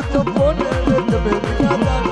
Otto Bonner, the baby,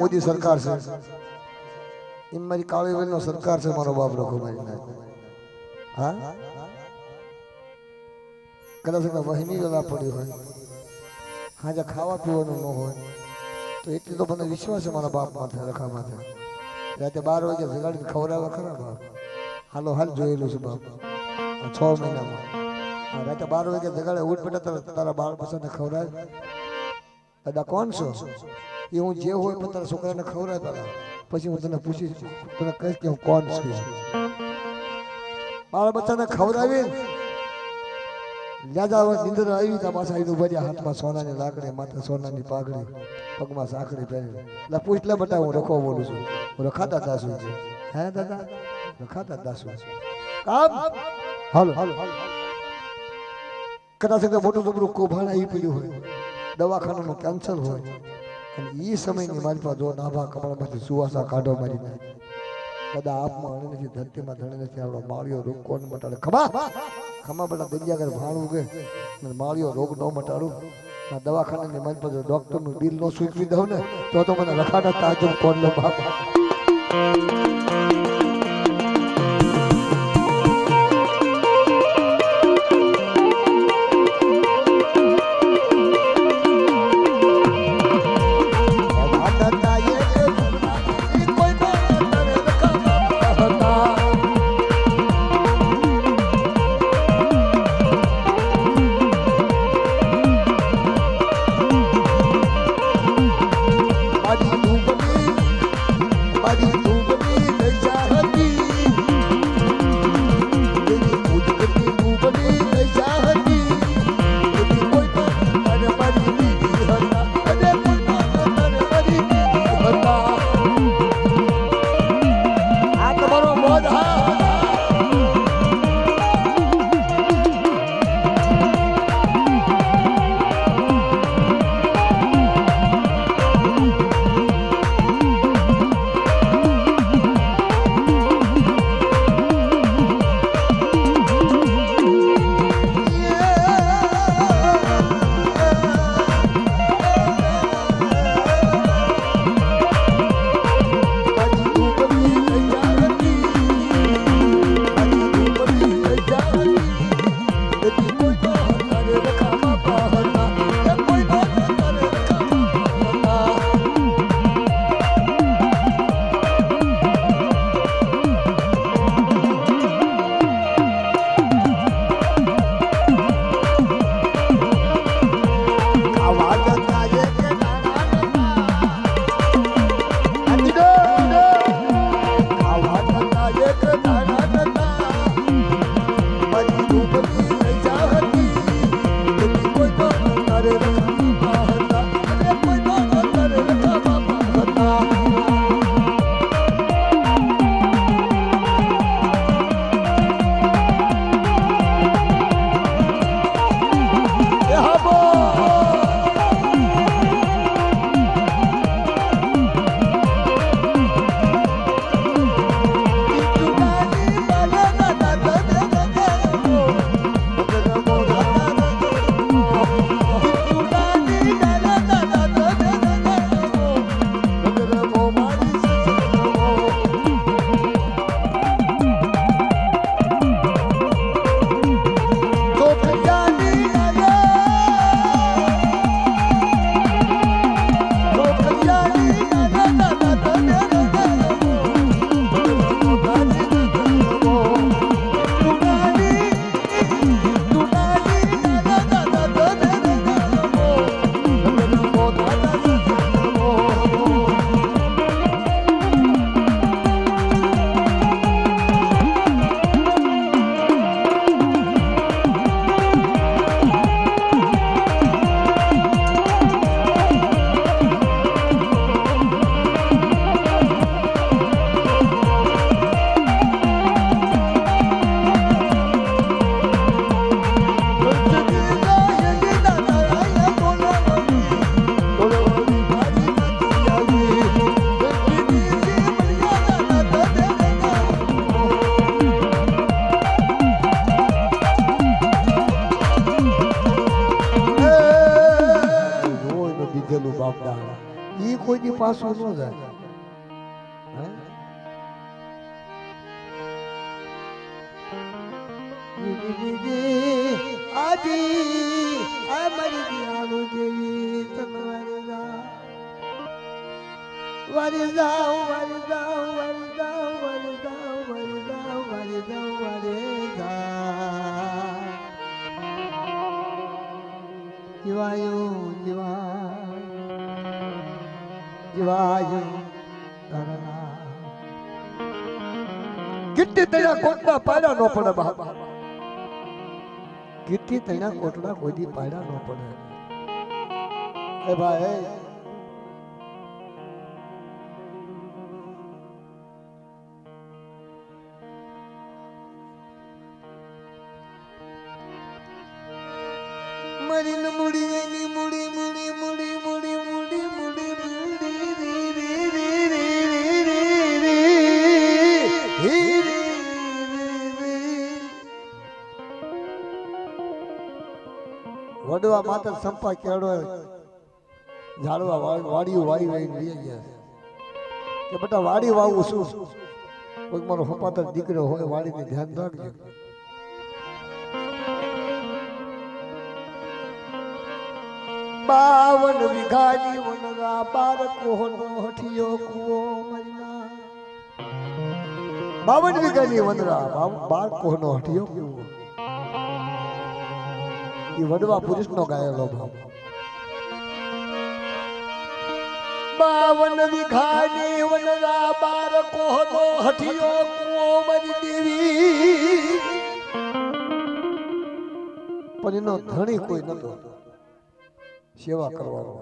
Modi સરકાર છે. એમ મારી કાળી નો સરકાર છે, મારો બાપ રખો મારી હા? કદાચ એમને વહેમી વેલા પડી હોય હાજર ખાવા પીવાનું ન હોય, તો એટલી તો મને વિશ્વાસ છે મારા બાપ માથે, રખા માથે. રાતે બાર વાગે જગાડીને ખવડાવે ખરા બાપ. હાલો, હાલ જોયેલું છે બાપ. છ મહિનામાં. રાતે બાર વાગે જગાડે ઉઠ બેટા તારા બાળ બચ્ચાને ખવડાવે દાદા, કોણ છો? એ હું જે હોય પણ તારા છોકરાને ખવડાવતા પછી હું તને પૂછીશ, તને કહીશ કે હું કોણ છું બાળ બચ્ચાને ખવડાવી જાજા નીંદર સોનાની લાકડી હું રખો બોલું છું. હું રખાતા દાસુ છું? હે દાદા? રખાતા દાસુ કામ? હાલો. કદાચ મોટું ડબરું કૌભાંડ આવી પડ્યું હોય, દવાખાનાનું કેન્સર હોય અને એ સમયની મારી પાસે જો નાભા કમળમાંથી સુવાસા કાઢો મારી નાખે. બધા આપમાં અણી નથી, ધરતીમાં ધણી નથી, આપણો માળીઓ રોગ કોણ મટાડે. ખમા ખમા બધા દરિયા ઘર ભાણું કે માળીઓ રોગ ન મટાડું. આ દવાખાનાની મારી પર ડોક્ટરનું બિલ ન સ્વીકરી દઉં ને, તો તો મને રખાડા તાજો કોણ લો બાપ. વારી જાઉ વારી જાઉ વારી જાઉ વારી જાઉ વારી જાઉ વારી જાઉ વારી જા જીવાયું જીવા જીવાયું કેટલી તણા કોટના પાડા નો પડે કેટલી તણા કોટના કોઈ પાડા નો પડે. એ ભાઈ વડવા માત્ર સંપા કેળો ઝાડવા વાડીઓ વાવી વાવી લઈ ગયા. કે બેટા, વાડી વાવું શું? કોઈક મારો હપાતર દીકરો હોય, વાડીને ધ્યાન રાખજો. બાવન વીઘાની વનરા બાર કોહનો હઠિયો કુવો મરના. બાવન વીઘાની વનરા બાર કોહનો હઠિયો કુવો. એ વડવા પુરુષનો ગાયેલો ભાવ. બાવન વીઘાની વનરા બાર કોહનો હઠિયો કુઓ મરી દેવી. પણ એનો ધણી કોઈ નતો સેવા કરવાનો.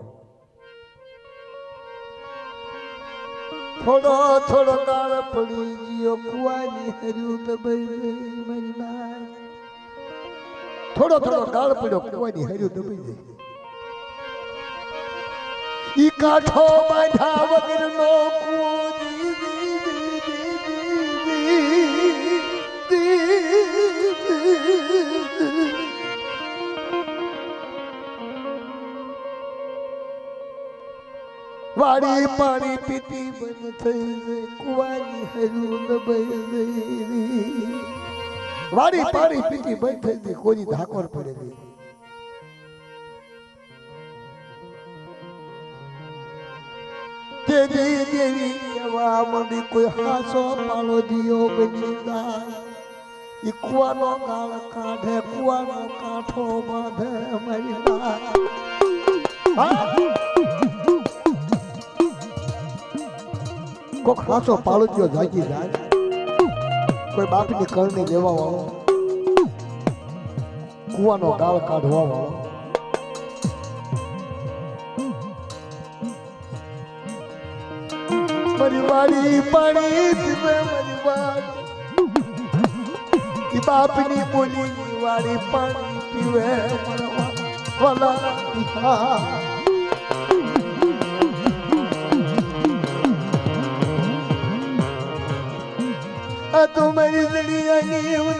થોડો થોડો કાળ પડી ગયો, કુવાની હર્યું તો ભાઈ મારી. થોડો થોડો ગાળ પડ્યો. કુવાની હર્યું દબાઈ જાય. ઈ કાઠો બાંધા વગર નો વાડી પાણી પીતી બંધ થઈ જાય. કુવાની હર્યું દબાઈ જાય. વાડી પાડી પીટી બંધ થઈ ગઈ, કોઈની ધાકોર પડે ગઈ દેવી દેવી એવા મને કોઈ હાસો પાલો દિયો બની ગા ઈ કુવાનો ગાળ કાઢે, કુવાનો કાંઠો બાંધે મારી ના કોક હાસો હાચો દિયો જાગી જાય. કોઈ બાપની કરણી લેવા વાળો કુવાનો ગાળ કાઢવા વાળો પાણી પીવે બાપની બોલી વાળી પાણી પીવે ಅದು ಮರಿದಡಿಯ ನೀವು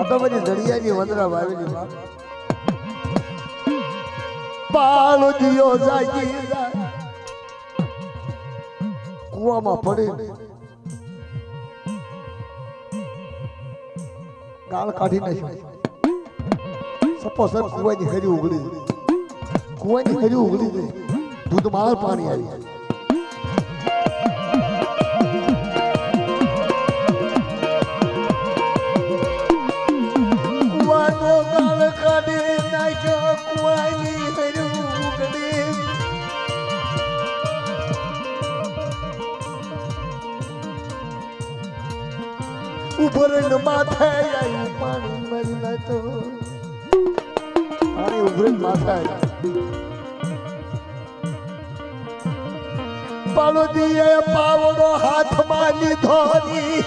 ಅದು ಮರಿ ದಡಿಯಾಗಿ ಒಂದ್ರ ಬಾವಿಲಿ પાળો દિયો કુવામાં પડી. ગાળ કાઢી નાખ્યો સપોઝ કુવાની ઘરી ઉગડી કુવાની હજુ ઉગલી દે તું તો મારા પાણી આવી. ઉભરણ માથે આવ્યું પાણી મરી તો અરે ઉભરણ માથે આવ્યું પાલોદીએ પાવડો હાથમાં લીધો ની.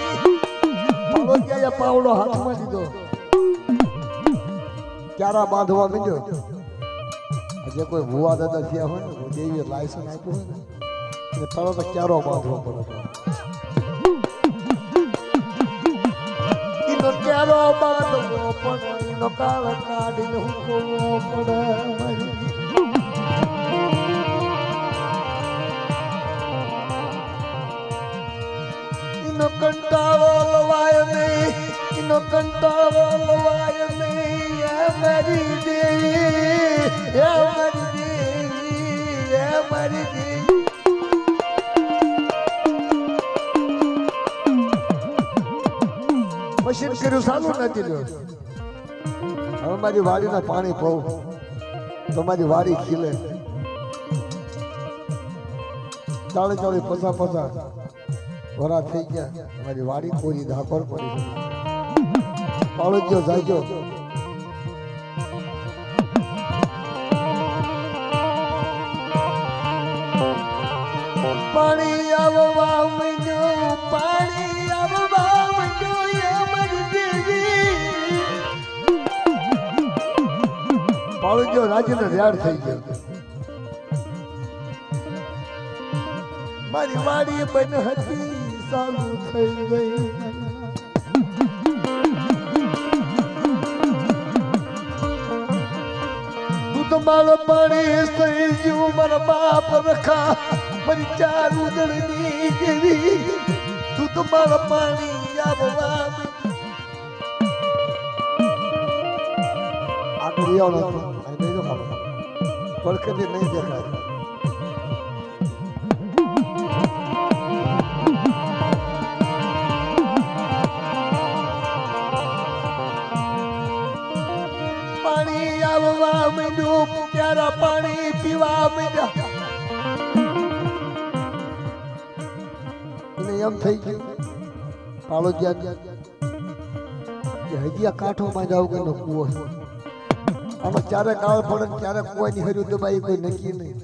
પાલોદીએ પાવડો હાથમાં લીધો. ક્યારા બાંધવા માંડ્યો? આજે કોઈ ભુવા દાદા થયા હોય ને દેવીએ લાયસન્સ આપ્યું હોય તરત ક્યારો બાંધવો પડે ક્યારો બાંધવો પડે? એનો કંટાળો લવાય નહીં, એનો કંટાળો લવાય નહીં, એ મારી દેવી એ મારી દેવી એ મારી દેવી મશીન કર્યું સારું નથી લ્યો હવે મારી વાડીના પાણી તો મારી વાડી ખીલે. ચાલે ચાલે પસા પસા વરા થઈ ગયા. મારી વાડી કોરી ધાકોર પડી પાળો જાજો. થઈ ગયો. મારી વાડી બન હતી. ચાલુ થઈ ગઈ તું તો મારો પાણી થઈ ગયું મારા બાપ રખા મારી ચાર ઉદળની જેવી તું તો મારા પાણી આવવા આગળ નહીં દેખાય. આવવા ત્યારે પાણી પીવા માંડ્યા. એમ થઈ ગયું પાળો જ્યાં હજી આ કાંઠોમાં જાવ કે કૂવો આમાં ક્યારે કાળ પડે ને ક્યારે કોઈની હર્યું દબાઈ કોઈ નક્કી નહીં.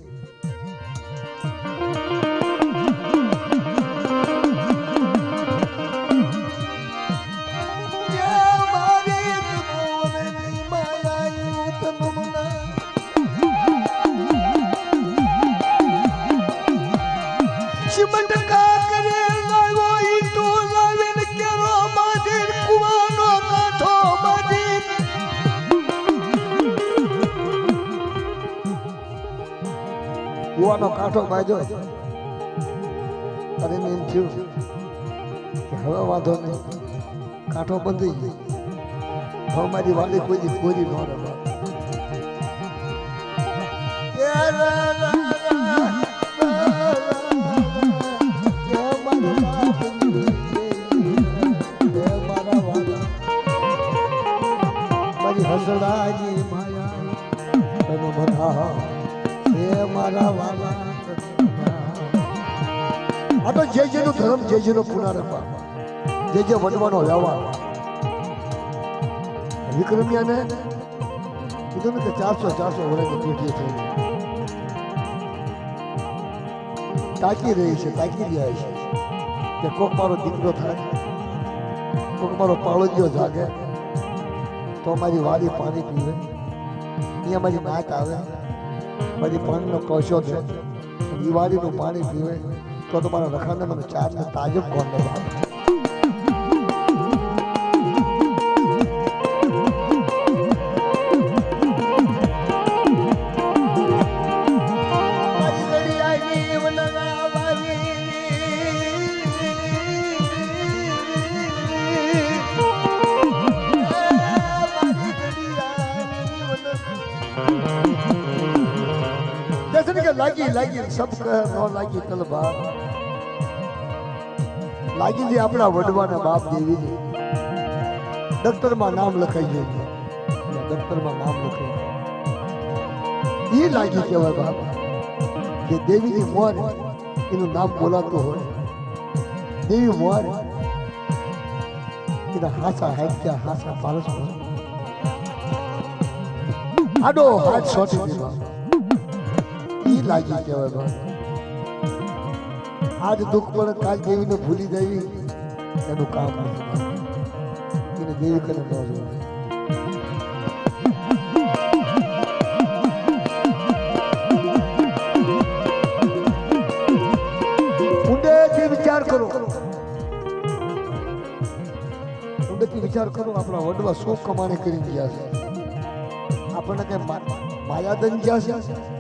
કાંઠો બાજો. અને એમ થયું કે હવે વાંધો નહીં. કાંઠો બંધી હવે મારી વાલી કોઈ કોરી ન રમા. મારી હસડાની માયા, તમે બધા, હે મારા વાલા. આ તો જે જેનો ધર્મ, જે જેનો પુનરાપા જે જે વડવાનો વ્યવહાર વિક્રમિયાને કીધું ને કે ચારસો ચારસો વર્ષની પેઢી થઈ તાકી રહી છે, તાકી રહ્યા છે. કે કોક મારો દીકરો થાય, કોક મારો પાળોજીઓ જાગે, તો મારી વાડી પાણી પીવે. અહીંયા મારી નાત આવે, મારી પાણીનો કશો છે એ વાડીનું પાણી પીવે તો તમારા મારા રખાને મને ચાર ને તાજબ કોણ લગાવે લાગી સબ નો લાગી તલવાર. લાગી જે આપણા વડવાના બાપ દેવી. દફતરમાં નામ લખાઈ ગયું દફતરમાં નામ લખાઈ એ લાગી કહેવાય બાપ, કે દેવીની મોર એનું નામ બોલાતું હોય. દેવી મોર એના હાસા હાથ્યા હાસા પારસ આડો હાથ સોટી દીધો. લાગી કહેવાય આજ દુઃખ પણ કાલ દેવીને ભૂલી દેવી એનું કામ નથી દેવી કરે ન જોવાય. વિચાર કરો. ઊંડેથી વિચાર કરો, આપણા વડવા શું કમાણી કરી ગયા છે. આપણને કઈ માયાદન ગયા છે?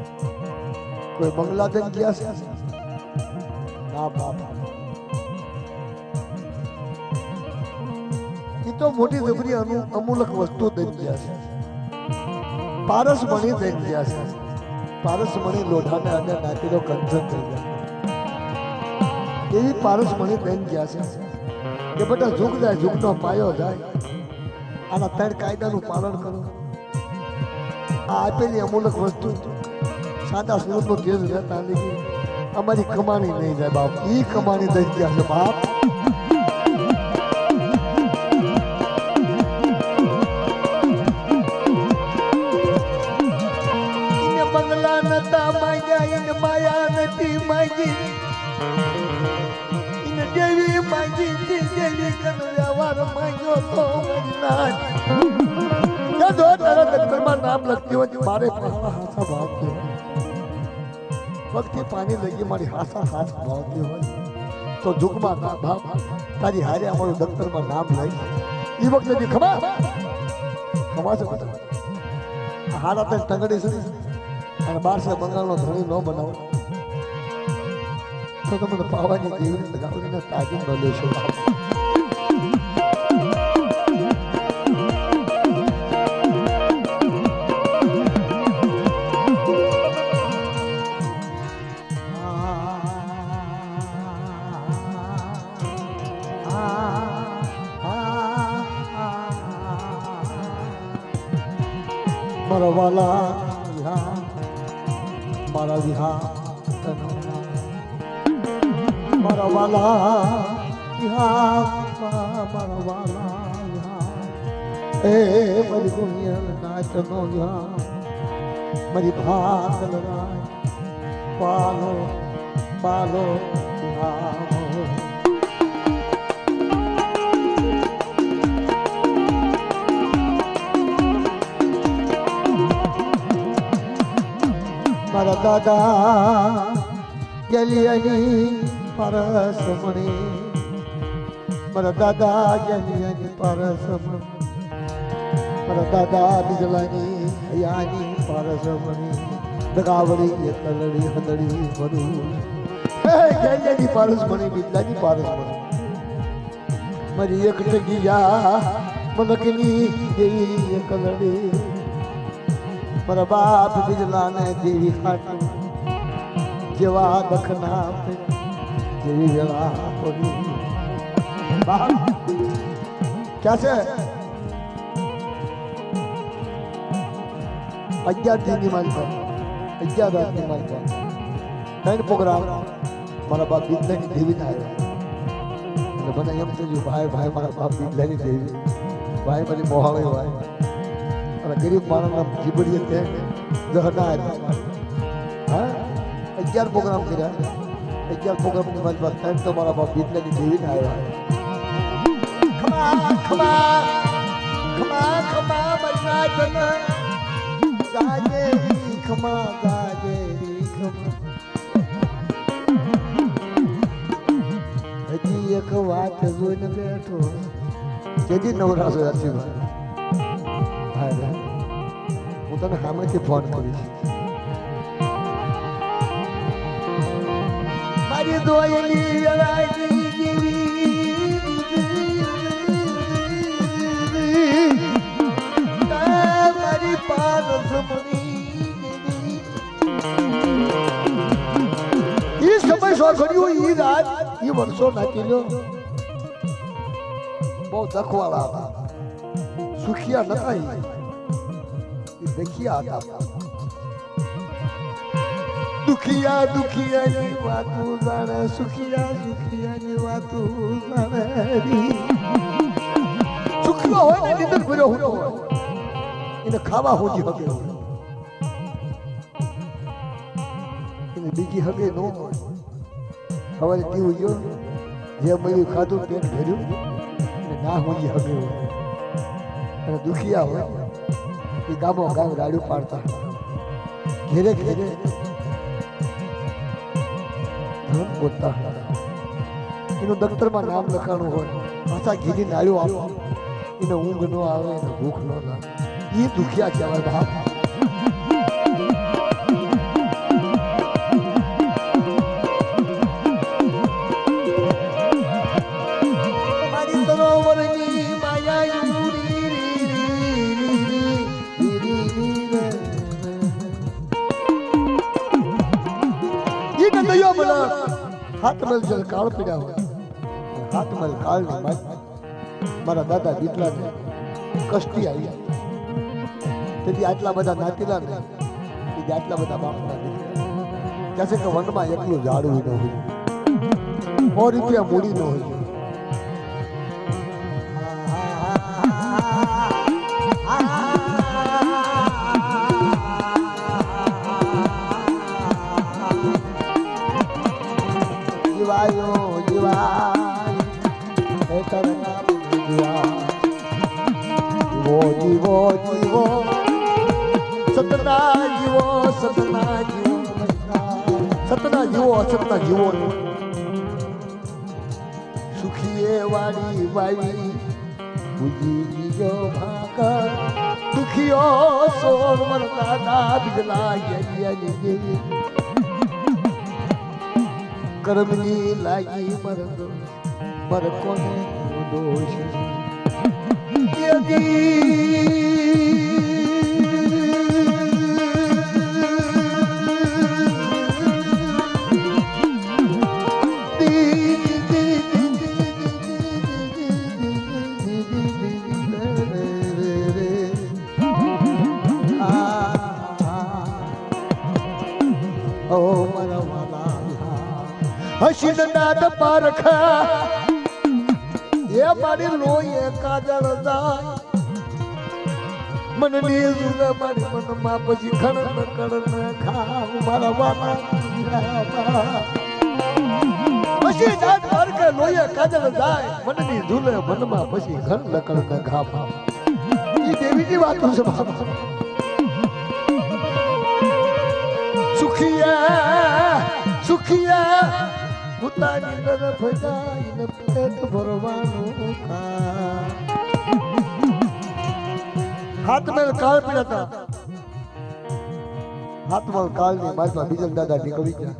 કોઈ બંગલાદેશ ગયા છે? ના, બાપ. એ તો મોટી જબરી અમૂલક વસ્તુ દઈ ગયા છે. પારસ મણી દઈ ગયા છે. પારસ મણી લોઢાને અને નાખીનો કંચન થઈ ગયા. એવી પારસ મણી દઈ ગયા છે કે બધા ઝુક જાય ઝૂકનો પાયો જાય. આના ત્રણ કાયદાનું પાલન કરો. આ આપેલી અમૂલક વસ્તુ. સાદા સુરતનો તેજ રહેતા નથી. અમારી કમાણી નહીં જાય બાપ. ઈ કમાણી દઈ ગયા છે બાપ. નતા માંગ્યા, એને માયા નથી માગી. ઈને દેવી માગી તી દેવી કન વ્યવહાર માંગ્યો તો મારી નાથ જો તરત દરબારમાં નામ લખતી હોય? મારે પહાડા હાથા ભાવતી ભક્તિ પાણી લગી મારી હાથા હાથ ભાવતી હોય. તો જુગમાં ના ભાવ, તારી હારે અમારું દફતરમાં નામ લઈ. એ વખતે બી ખબર? ખબર છે હાડા તને ટંગડી છે. અને બારસે બંગાળનો ધણી ન બનાવો. તો તમે પાવાની જેવી રીતે ગાવડીને તાજી ન લેશો. મારા વાલા વિહા મારા વિહા તનુ મારા વાલા વિહા મારા વાલા વિહા એ મારી ગુણિયલ નાચનો વિહા મારી રાય પાલો પાલો વિહા દાદા ગલિયાની પરસમણી મારા દાદા ગલિયાની પરસમણી મારા દાદા, બિજલાની યાની પરસમણી દગાવડી તલડી હદડી ભરું હે ગલિયાની પરસમણી બિજલાની પરસમણી મારી એક ટગીયા મલકની દેવી એકલડી મારા બાપ બિજલાને દેવી હાટું જેવા દખના જેવી વેળા બાપ ક્યાં છે? અગિયાર દિનની માલિકા અગિયાર રાતની માલિકા ત્રણ પ્રોગ્રામ મારા બાપ બિજલાની દેવી આવ્યા. એટલે મને એમ થયું, ભાઈ ભાઈ, મારા બાપ બિજલાની દેવી ભાઈ, મને મોહાવે ભાઈ અને ગરીબ માણસના જીબડીએ તે દહના હા? અગિયાર પ્રોગ્રામ કર્યા. અગિયાર પ્રોગ્રામની મારી પાસે થાય તો મારા બાપ બીતલાની જીવીને આવ્યા. હજી એક વાત જોઈને બેઠો. કેદી નવરાશો ભાઈ હું તને સામેથી ફોન કરીશ. મારી દોયલી વેળાની કર્યું ઈ રાત, ઈ વર્ષો નાખી લ્યો બહુ દખવાળા સુખિયા નતા દખિયા હતા દુખિયા દુખિયાની વાતું જાણે સુખિયા સુખિયાની વાતું જાણે. સુખિયો હોય ને નિંદર ભર્યો હોય એને ખાવા હોજી હગે એને બીજી હગે ન સવારે પીવું ગયો જે મળ્યું ખાધું પેટ ભર્યું ના હોજી હગે હોય અને દુખિયા હોય એ ગામો ગામ પાડતા. ઘેરે ઘેરે ધન હતા એનું દફતરમાં નામ લખાણું હોય. પાછા ઘીની નાળીઓ આપો. એને ઊંઘ ન આવે, એને ભૂખ ન લાગે. એ દુખિયા કહેવાય બાપ. જલ કાળ પીડ્યા હોય હાથ મેલ કાળની બાઈ મારા દાદા દીકરાને કષ્ટી આવી તેથી આટલા બધા નાતીલા ને તેથી આટલા બધા બાપના દીકરા કહે છે કે વનમાં એકલું ઝાડવું ન હોય સો રૂપિયા મૂડી ન હોય જીવો જીવો જીવો સતના જીવો સતના જીવો સતના જીવો સતના જીવો સુખીએ વાળી વાળી બુજી જીજો ભાગર દુખીઓ સોર મરતા ના બિજલા યજ્ઞ યજી કરમની લાગી મરદ મર કોને દોષ હસીન દાદ પારખા એ મારી એ કાજળ જાય મનની સુરે મારી મનમાં પછી ખણ ન ખાવ. પછી દાદ પારખા લોહીએ કાજળ જાય. મનની ઝૂલે મનમાં પછી ઘણ ન કણ ન ખાવ. એ દેવીની વાતો છે બાબા પોતાની તરફ જાઈને પેટ ભરવાનું હાથ મેલ કાળ પીડાતા હાથ મેલ કાળની બાજુમાં બીજલ દાદા નીકળી ગયા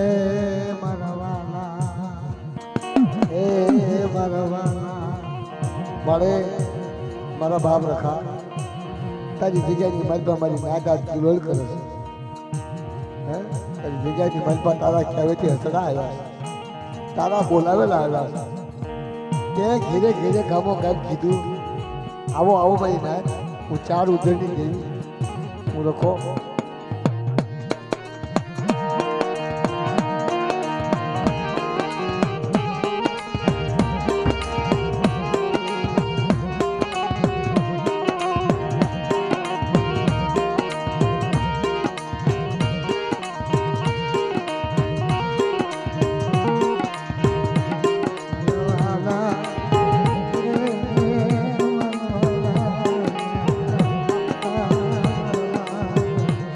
એ મરવાના એ મારા વાલા. મારે મારા બાપ રખા, તારી જગ્યાની માલપા મારી નાદા કિલોલ કરે છે. તારી જગ્યાની પણ તારા ખ્યાવેથી હસડા આવ્યા તારા બોલાવેલા આવ્યા તે ઘેરે ઘેરે ગામો ગામ કીધું, આવો આવો ભાઈ ના હું ચાર ઉધરની દેવી. હું રખો